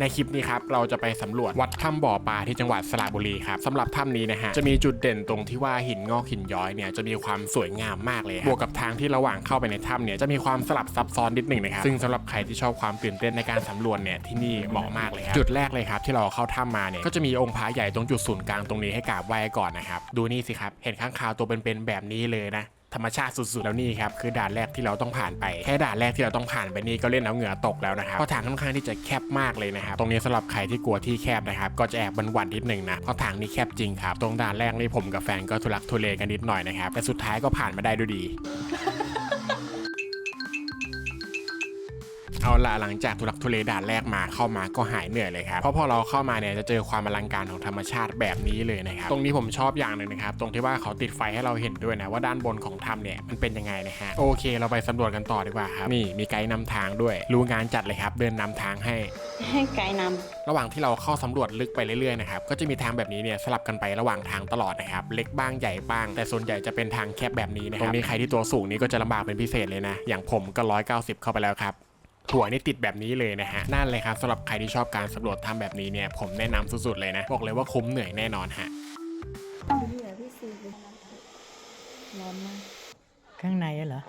ในคลิปนี้ครับเราจะไปสำรวจวัดถ้ำบ่อปลาที่จังหวัดสระบุรีครับสำหรับถ้ำนี้นะฮะจะมีจุดเด่นตรงที่ว่าหินงอกหินย้อยเนี่ยจะมีความสวยงามมากเลยบวกกับทางที่ระหว่างเข้าไปในถ้ำเนี่ยจะมีความสลับซับซ้อนนิดหนึ่งนะครับซึ่งสำหรับใครที่ชอบความตื่นเต้นในการสำรวจเนี่ยที่นี่เหมาะมากเลยครับจุดแรกเลยครับที่เราเข้าถ้ำมาเนี่ยก็จะมีองค์พระใหญ่ตรงจุดศูนย์กลางตรงนี้ให้กราบไหว้ก่อนนะครับดูนี่สิครับเห็นข้างคาวตัวเป็นๆแบบนี้เลยนะ ธรรมชาติสุดๆแล้วนี่ครับคือด่านแรกที่เราต้องผ่านไปแค่ด่านแรกที่เราต้องผ่านไปนี่ก็เล่นเอาเหงื่อตกแล้วนะครับเพราะทางค่อนข้างที่จะแคบมากเลยนะครับตรงนี้สำหรับใครที่กลัวที่แคบนะครับก็จะแอบบันวันนิดหนึ่งนะเพราะทางนี้แคบจริงครับตรงด่านแรกนี่ผมกับแฟนก็ทุลักทุเลกันนิดหน่อยนะครับแต่สุดท้ายก็ผ่านมาได้ด้วยดี เอาละหลังจากทุลักทุเลด่านแรกมาเข้ามาก็หายเหนื่อยเลยครับเพราะพอเราเข้ามาเนี่ยจะเจอความอลังการของธรรมชาติแบบนี้เลยนะครับตรงนี้ผมชอบอย่างหนึ่งนะครับตรงที่ว่าเขาติดไฟให้เราเห็นด้วยนะว่าด้านบนของถ้ำเนี่ยมันเป็นยังไงนะฮะโอเค เราไปสำรวจกันต่อดีกว่าครับนี่มีไกด์นำทางด้วย รู้งานจัดเลยครับ เดินนำทางให้ให้ไกด์นระหว่างที่เราเข้าสำรวจลึกไปเรื่อยๆนะครับก็จะมีทางแบบนี้เนี่ยสลับกันไประหว่างทางตลอดนะครับเล็กบ้างใหญ่บ้าง แต่ส่วนใหญ่จะเป็นทางแคบแบบนี้นะครับตรงนี้ใครที่ตัวสูงนี่ก็จะลำบากเป็นพิเศษเลยนะอย่างผมก็ 190 เข้าไปแล้วครับ ถั่วนี่ติดแบบนี้เลยนะฮะนั่นเลยครับสำหรับใครที่ชอบการสำรวจถ้ำแบบนี้เนี่ยผมแนะนำสุดๆเลยนะบอกเลยว่าคุ้มเหนื่อยแน่นอนฮะร้อนมากข้างในเหรอ